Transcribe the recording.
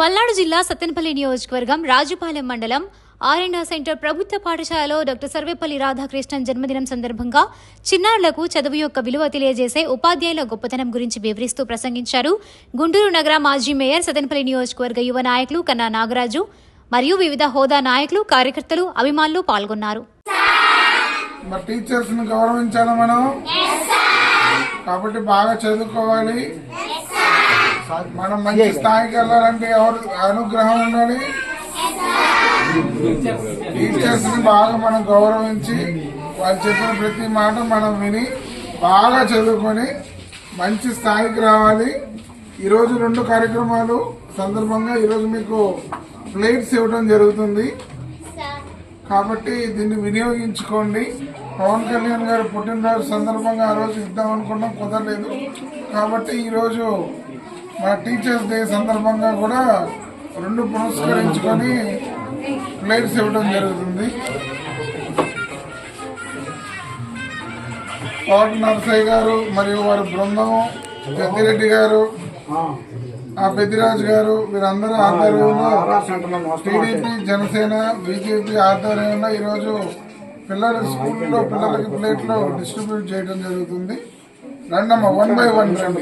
పల్నాడు జిల్లా సత్తెనపల్లి నియోజకవర్గం రాజుపాలెం మండలం ఆర్ఎండా సెంటర్ ప్రభుత్వ పాఠశాలలో డాక్టర్ సర్వేపల్లి రాధాకృష్ణన్ జన్మదినం సందర్భంగా చిన్నారులకు చదువు యొక్క విలువ తెలియజేసే ఉపాధ్యాయుల గొప్పతనం గురించి వివరిస్తూ ప్రసంగించారు. గుంటూరు నగర మాజీ మేయర్ సత్తెనపల్లి నియోజకవర్గ యువ నాయకులు కన్నా నాగరాజు మరియు వివిధ హోదా నాయకులు కార్యకర్తలు అభిమానులు పాల్గొన్నారు. మరి టీచర్స్ని గౌరవించాలి మనం? కాబట్టి బాగా చదువుకోవాలి. మనం మంచి స్థాయికి వెళ్ళాలంటే ఎవరు అనుగ్రహం ఉండాలి? టీచర్స్ని బాగా మనం గౌరవించి వాళ్ళు చెప్పిన ప్రతి మాట మనం విని బాగా చదువుకొని మంచి స్థాయికి రావాలి. ఈరోజు రెండు కార్యక్రమాలు సందర్భంగా ఈరోజు మీకు ప్లేట్స్ ఇవ్వడం జరుగుతుంది. కాబట్టి దీన్ని వినియోగించుకోండి. పవన్ కళ్యాణ్ గారు పుట్టినరోజు సందర్భంగా ఆ రోజు ఇద్దాం అనుకున్నాం కుదరలేదు. కాబట్టి ఈరోజు మా టీచర్స్ డే సందర్భంగా కూడా రెండు పురస్కరించుకొని ప్లేట్స్ ఇవ్వడం జరుగుతుంది. కోట నరసయ్య గారు మరియు వారి బృందం పెద్దిరెడ్డి గారు ఆ పెద్దిరాజు గారు వీరందరూ ఆధ్వర్యంలో టీడీపీ జనసేన బీజేపీ ఆధ్వర్యంలో ఈరోజు పిల్లల స్కూల్లో పిల్లలకి ప్లేట్లు డిస్ట్రిబ్యూట్ చేయడం జరుగుతుంది. రెండమ్మ వన్ బై వన్ రండి.